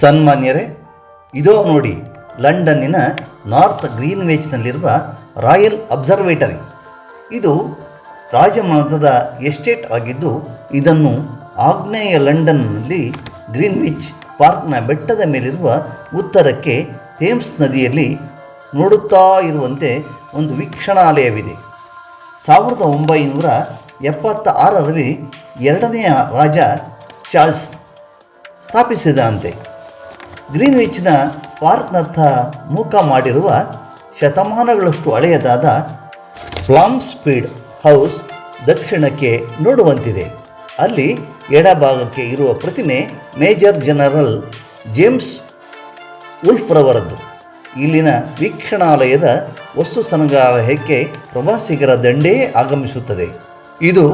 ಸನ್ಮಾನ್ಯರೇ, ಇದೋ ನೋಡಿ ಲಂಡನ್ನಿನ ನಾರ್ತ್ ಗ್ರೀನ್ವೇಜ್ನಲ್ಲಿರುವ ರಾಯಲ್ ಅಬ್ಸರ್ವೇಟರಿ. ಇದು ರಾಜಮಾರ್ಗದ ಎಸ್ಟೇಟ್ ಆಗಿದ್ದು, ಇದನ್ನು ಆಗ್ನೇಯ ಲಂಡನ್ನಲ್ಲಿ ಗ್ರೀನ್ವಿಚ್ ಪಾರ್ಕ್ನ ಬೆಟ್ಟದ ಮೇಲಿರುವ ಉತ್ತರಕ್ಕೆ ಥೇಮ್ಸ್ ನದಿಯಲ್ಲಿ ನೋಡುತ್ತಾ ಇರುವಂತೆ ಒಂದು ವೀಕ್ಷಣಾಲಯವಿದೆ. ಸಾವಿರದ ಒಂಬೈನೂರ ಎಪ್ಪತ್ತ ಆರರಲ್ಲಿ ಎರಡನೆಯ ರಾಜ ಚಾರ್ಲ್ಸ್ ಸ್ಥಾಪಿಸಿದಂತೆ. ಗ್ರೀನ್ವಿಚ್ನ ಪಾರ್ಕ್ನತ್ತ ಮುಖ ಮಾಡಿರುವ ಶತಮಾನಗಳಷ್ಟು ಹಳೆಯದಾದ ಫ್ಲಾಮ್ ಸ್ಪೀಡ್ ಹೌಸ್ ದಕ್ಷಿಣಕ್ಕೆ ನೋಡುವಂತಿದೆ. ಅಲ್ಲಿ ಎಡಭಾಗಕ್ಕೆ ಇರುವ ಪ್ರತಿಮೆ ಮೇಜರ್ ಜನರಲ್ ಜೇಮ್ಸ್ ಉಲ್ಫ್ರವರದ್ದು ಇಲ್ಲಿನ ವೀಕ್ಷಣಾಲಯದ ವಸ್ತು ಸಂಗ್ರಹಾಲಯಕ್ಕೆ ಪ್ರವಾಸಿಗರ ದಂಡೇ ಆಗಮಿಸುತ್ತದೆ. ಇದು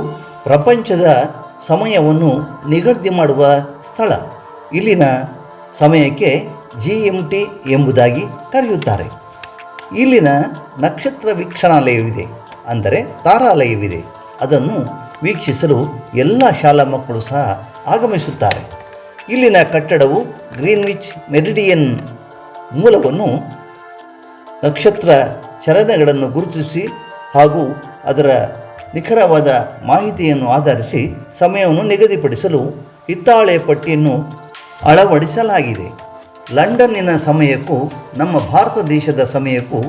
ಪ್ರಪಂಚದ ಸಮಯವನ್ನು ನಿಗದಿ ಮಾಡುವ ಸ್ಥಳ. ಇಲ್ಲಿನ ಸಮಯಕ್ಕೆ ಜಿ ಎಂ ಟಿ ಎಂಬುದಾಗಿ ಕರೆಯುತ್ತಾರೆ. ಇಲ್ಲಿನ ನಕ್ಷತ್ರ ವೀಕ್ಷಣಾಲಯವಿದೆ ಅಂದರೆ ತಾರಾಲಯವಿದೆ. ಅದನ್ನು ವೀಕ್ಷಿಸಲು ಎಲ್ಲ ಶಾಲಾ ಮಕ್ಕಳು ಸಹ ಆಗಮಿಸುತ್ತಾರೆ. ಇಲ್ಲಿನ ಕಟ್ಟಡವು ಗ್ರೀನ್ವಿಚ್ ಮೆರಿಡಿಯನ್ ಮೂಲವನ್ನು ನಕ್ಷತ್ರ ಚಲನೆಗಳನ್ನು ಗುರುತಿಸಿ ಹಾಗೂ ಅದರ ನಿಖರವಾದ ಮಾಹಿತಿಯನ್ನು ಆಧರಿಸಿ ಸಮಯವನ್ನು ನಿಗದಿಪಡಿಸಲು ಹಿತ್ತಾಳೆ ಪಟ್ಟಿಯನ್ನು ಅಳವಡಿಸಲಾಗಿದೆ. ಲಂಡನ್ನಿನ ಸಮಯಕ್ಕೂ, ನಮ್ಮ ಭಾರತ ದೇಶದ ಸಮಯಕ್ಕೂ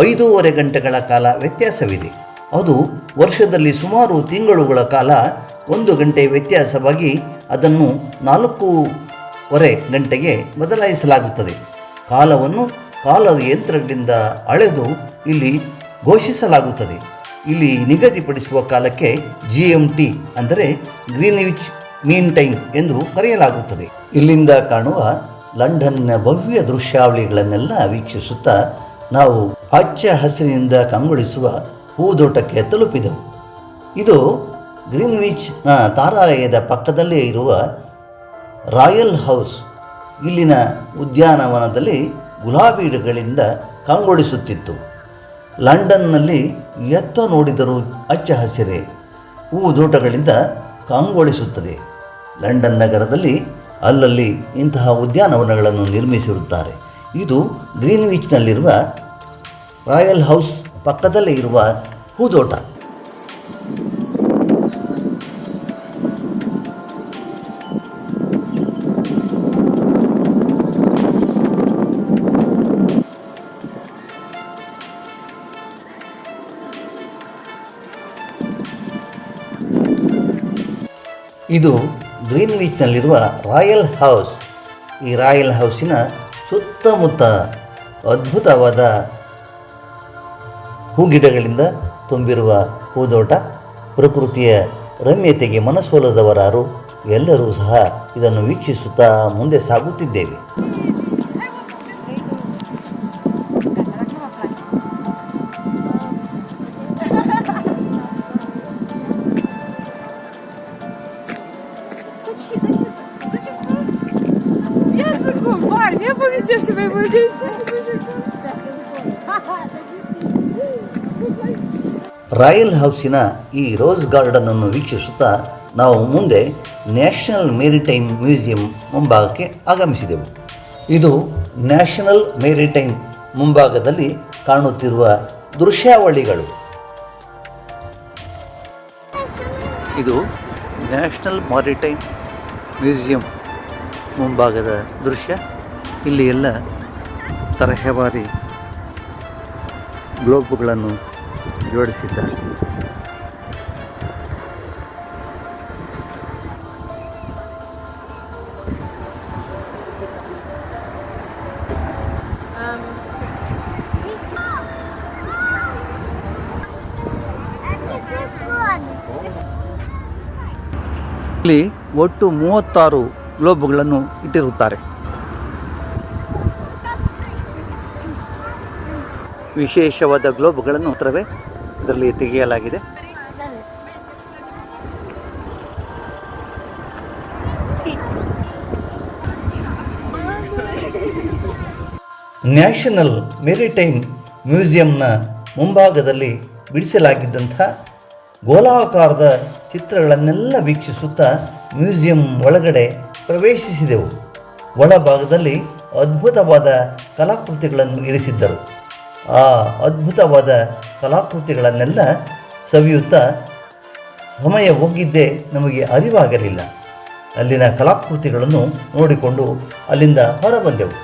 ಐದೂವರೆ ಗಂಟೆಗಳ ಕಾಲ ವ್ಯತ್ಯಾಸವಿದೆ. ಅದು ವರ್ಷದಲ್ಲಿ ಸುಮಾರು ತಿಂಗಳುಗಳ ಕಾಲ ಒಂದು ಗಂಟೆ ವ್ಯತ್ಯಾಸವಾಗಿ ಅದನ್ನು ನಾಲ್ಕೂವರೆ ಗಂಟೆಗೆ ಬದಲಾಯಿಸಲಾಗುತ್ತದೆ. ಕಾಲವನ್ನು ಕಾಲದ ಯಂತ್ರದಿಂದ ಅಳೆದು ಇಲ್ಲಿ ಘೋಷಿಸಲಾಗುತ್ತದೆ. ಇಲ್ಲಿ ನಿಗದಿಪಡಿಸುವ ಕಾಲಕ್ಕೆ ಜಿ ಎಂ ಟಿ ಅಂದರೆ ಗ್ರೀನ್ವಿಚ್ ಮೀನ್ ಟೈಮ್ ಎಂದು ಕರೆಯಲಾಗುತ್ತದೆ. ಇಲ್ಲಿಂದ ಕಾಣುವ ಲಂಡನ್ನ ಭವ್ಯ ದೃಶ್ಯಾವಳಿಗಳನ್ನೆಲ್ಲ ವೀಕ್ಷಿಸುತ್ತಾ ನಾವು ಹಚ್ಚ ಹಸಿರಿನಿಂದ ಕಂಗೊಳಿಸುವ ಹೂದೋಟಕ್ಕೆ ತಲುಪಿದೆವು. ಇದು ಗ್ರೀನ್ವಿಚ್ನ ತಾರಾಲಯದ ಪಕ್ಕದಲ್ಲೇ ಇರುವ ರಾಯಲ್ ಹೌಸ್. ಇಲ್ಲಿನ ಉದ್ಯಾನವನದಲ್ಲಿ ಗುಲಾಬಿಗಳಿಂದ ಕಂಗೊಳಿಸುತ್ತಿತ್ತು. ಲಂಡನ್ನಲ್ಲಿ ಎತ್ತ ನೋಡಿದರೂ ಹಚ್ಚ ಹಸಿರೆ, ಹೂದೋಟಗಳಿಂದ ಕಂಗೊಳಿಸುತ್ತದೆ. ಲಂಡನ್ ನಗರದಲ್ಲಿ ಅಲ್ಲಲ್ಲಿ ಇಂತಹ ಉದ್ಯಾನವನಗಳನ್ನು ನಿರ್ಮಿಸಿರುತ್ತಾರೆ. ಇದು ಗ್ರೀನ್ವಿಚ್ನಲ್ಲಿರುವ ರಾಯಲ್ ಹೌಸ್ ಪಕ್ಕದಲ್ಲೇ ಇರುವ ಹೂದೋಟ. ಇದು ಗ್ರೀನ್ವಿಚ್ನಲ್ಲಿರುವ ರಾಯಲ್ ಹೌಸ್. ಈ ರಾಯಲ್ ಹೌಸಿನ ಸುತ್ತಮುತ್ತ ಅದ್ಭುತವಾದ ಹೂಗಿಡಗಳಿಂದ ತುಂಬಿರುವ ಹೂದೋಟ, ಪ್ರಕೃತಿಯ ರಮ್ಯತೆಗೆ ಮನಸೋಲದವರಾರು ಎಲ್ಲರೂ ಸಹ ಇದನ್ನು ವೀಕ್ಷಿಸುತ್ತಾ ಮುಂದೆ ಸಾಗುತ್ತಿದ್ದೇವೆ. Языку, парень, я повезде в тебя буду ರಾಯಲ್ ಹೌಸಿನ ಈ ರೋಸ್ ಗಾರ್ಡನ್ ಅನ್ನು ವೀಕ್ಷಿಸುತ್ತಾ ನಾವು ಮುಂದೆ ನ್ಯಾಷನಲ್ ಮೇರಿಟೈಮ್ ಮ್ಯೂಸಿಯಂ ಮುಂಭಾಗಕ್ಕೆ ಆಗಮಿಸಿದೆವು ಇದು ನ್ಯಾಷನಲ್ ಮೇರಿಟೈಮ್ ಮುಂಭಾಗದಲ್ಲಿ ಕಾಣುತ್ತಿರುವ ದೃಶ್ಯಾವಳಿಗಳು ಇದು ನ್ಯಾಷನಲ್ ಮಾರಿಟೈಮ್ ಮ್ಯೂಸಿಯಂ ಮುಂಭಾಗದ ದೃಶ್ಯ. ಇಲ್ಲಿ ಎಲ್ಲ ತರಹೇವಾರಿ ಗ್ಲೋಬ್ಗಳನ್ನು ಜೋಡಿಸಿದ್ದಾರೆ. ಇಲ್ಲಿ ಒಟ್ಟು ಮೂವತ್ತಾರು ಗ್ಲೋಬುಗಳನ್ನು ಇಟ್ಟಿರುತ್ತಾರೆ. ವಿಶೇಷವಾದ ಗ್ಲೋಬ್ಗಳನ್ನು ಹತ್ರವೇ ಇದರಲ್ಲಿ ತೆಗೆಯಲಾಗಿದೆ. ನ್ಯಾಷನಲ್ ಮೆರಿಟೈಮ್ ಮ್ಯೂಸಿಯಂನ ಮುಂಭಾಗದಲ್ಲಿ ಬಿಡಿಸಲಾಗಿದ್ದಂಥ ಗೋಲಾಕಾರದ ಚಿತ್ರಗಳನ್ನೆಲ್ಲ ವೀಕ್ಷಿಸುತ್ತಾ ಮ್ಯೂಸಿಯಂ ಒಳಗಡೆ ಪ್ರವೇಶಿಸಿದೆವು. ಒಳಭಾಗದಲ್ಲಿ ಅದ್ಭುತವಾದ ಕಲಾಕೃತಿಗಳನ್ನು ಇರಿಸಿದ್ದರು. ಆ ಅದ್ಭುತವಾದ ಕಲಾಕೃತಿಗಳನ್ನೆಲ್ಲ ಸವಿಯುತ್ತಾ ಸಮಯ ಹೋಗಿದ್ದೇ ನಮಗೆ ಅರಿವಾಗಲಿಲ್ಲ. ಅಲ್ಲಿನ ಕಲಾಕೃತಿಗಳನ್ನು ನೋಡಿಕೊಂಡು ಅಲ್ಲಿಂದ ಹೊರಬಂದೆವು.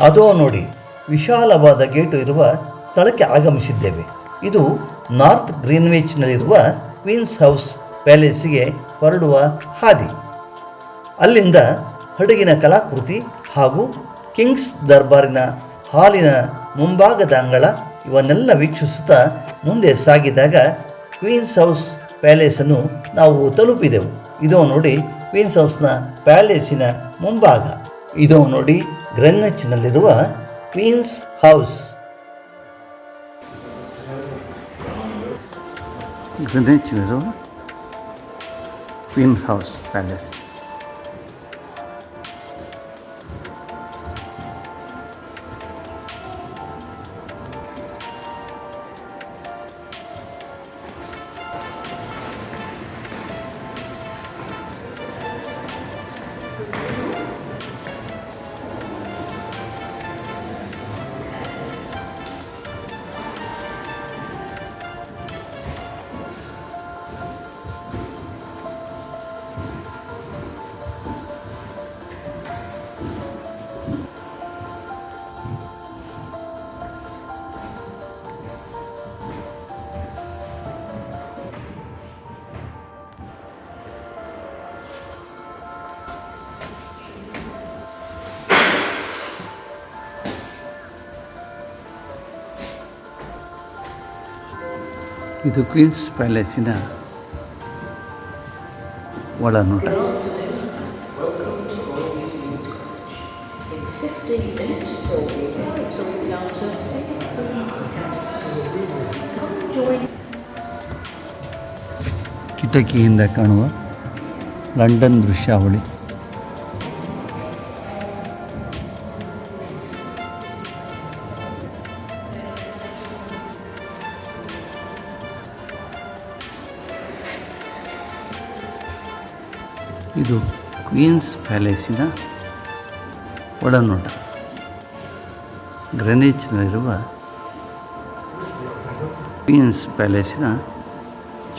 ಅದೋ ನೋಡಿ, ವಿಶಾಲವಾದ ಗೇಟು ಇರುವ ಸ್ಥಳಕ್ಕೆ ಆಗಮಿಸಿದ್ದೇವೆ. ಇದು ನಾರ್ತ್ ಗ್ರೀನ್ವಿಚ್ನಲ್ಲಿರುವ ಕ್ವೀನ್ಸ್ ಹೌಸ್ ಪ್ಯಾಲೇಸಿಗೆ ಹೊರಡುವ ಹಾದಿ. ಅಲ್ಲಿಂದ ಹಡಗಿನ ಕಲಾಕೃತಿ ಹಾಗೂ ಕಿಂಗ್ಸ್ ದರ್ಬಾರಿನ ಹಾಲಿನ ಮುಂಭಾಗದ ಅಂಗಳ ಇವನ್ನೆಲ್ಲ ವೀಕ್ಷಿಸುತ್ತಾ ಮುಂದೆ ಸಾಗಿದಾಗ ಕ್ವೀನ್ಸ್ ಹೌಸ್ ಪ್ಯಾಲೇಸನ್ನು ನಾವು ತಲುಪಿದೆವು. ಇದು ನೋಡಿ ಕ್ವೀನ್ಸ್ ಹೌಸ್ನ ಪ್ಯಾಲೇಸಿನ ಮುಂಭಾಗ. ಇದು ನೋಡಿ ಗ್ರೆನ್ನಚ್ನಲ್ಲಿರುವ queen's house. Queen house palace. ಇದು ಕ್ವೀನ್ಸ್ ಪ್ಯಾಲೇಸಿನ ಒಳನೋಟ. ಕಿಟಕಿಯಿಂದ ಕಾಣುವ ಲಂಡನ್ ದೃಶ್ಯಾವಳಿ. ಇದು ಕ್ವೀನ್ಸ್ ಪ್ಯಾಲೇಸಿನ ಒಳನೋಟ ಗ್ರನೇಚ್ನಲ್ಲಿರುವ ಕ್ವೀನ್ಸ್ ಪ್ಯಾಲೇಸಿನ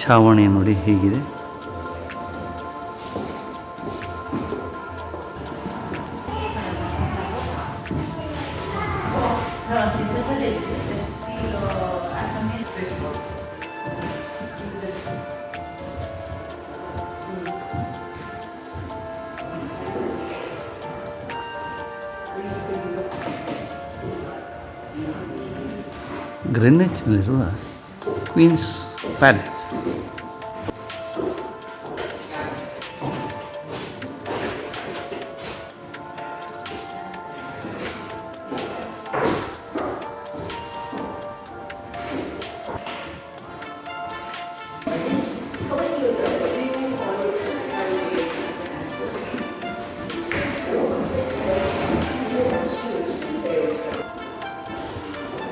ಛಾವಣಿ ನೋಡಿ ಹೀಗಿದೆ. ಗ್ರೆನೇಜ್ನಲ್ಲಿರುವ ಕ್ವೀನ್ಸ್ ಪ್ಯಾಲೇಸ್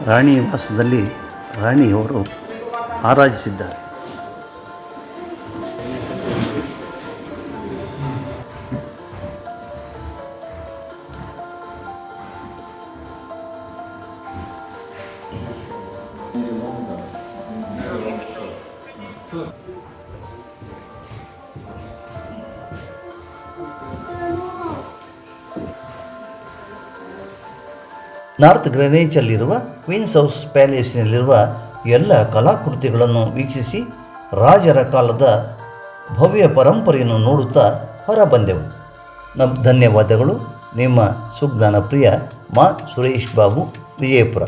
ರಾಣಿ ವಾಸದಲ್ಲಿ ರಾಣಿಯವರು ಆರಾಧಿಸಿದ್ದಾರೆ. ನಾರ್ತ್ ಗ್ರೆನೇಜಲ್ಲಿರುವ ಕ್ವೀನ್ಸ್ ಹೌಸ್ ಪ್ಯಾಲೇಸ್ನಲ್ಲಿರುವ ಎಲ್ಲ ಕಲಾಕೃತಿಗಳನ್ನು ವೀಕ್ಷಿಸಿ ರಾಜರ ಕಾಲದ ಭವ್ಯ ಪರಂಪರೆಯನ್ನು ನೋಡುತ್ತಾ ಹೊರಬಂದೆವು. ನಮ್ಮ ಧನ್ಯವಾದಗಳು. ನಿಮ್ಮ ಸುಜ್ಞಾನ ಪ್ರಿಯ ಮಾ ಸುರೇಶ್ ಬಾಬು ವಿಜಯಪುರ.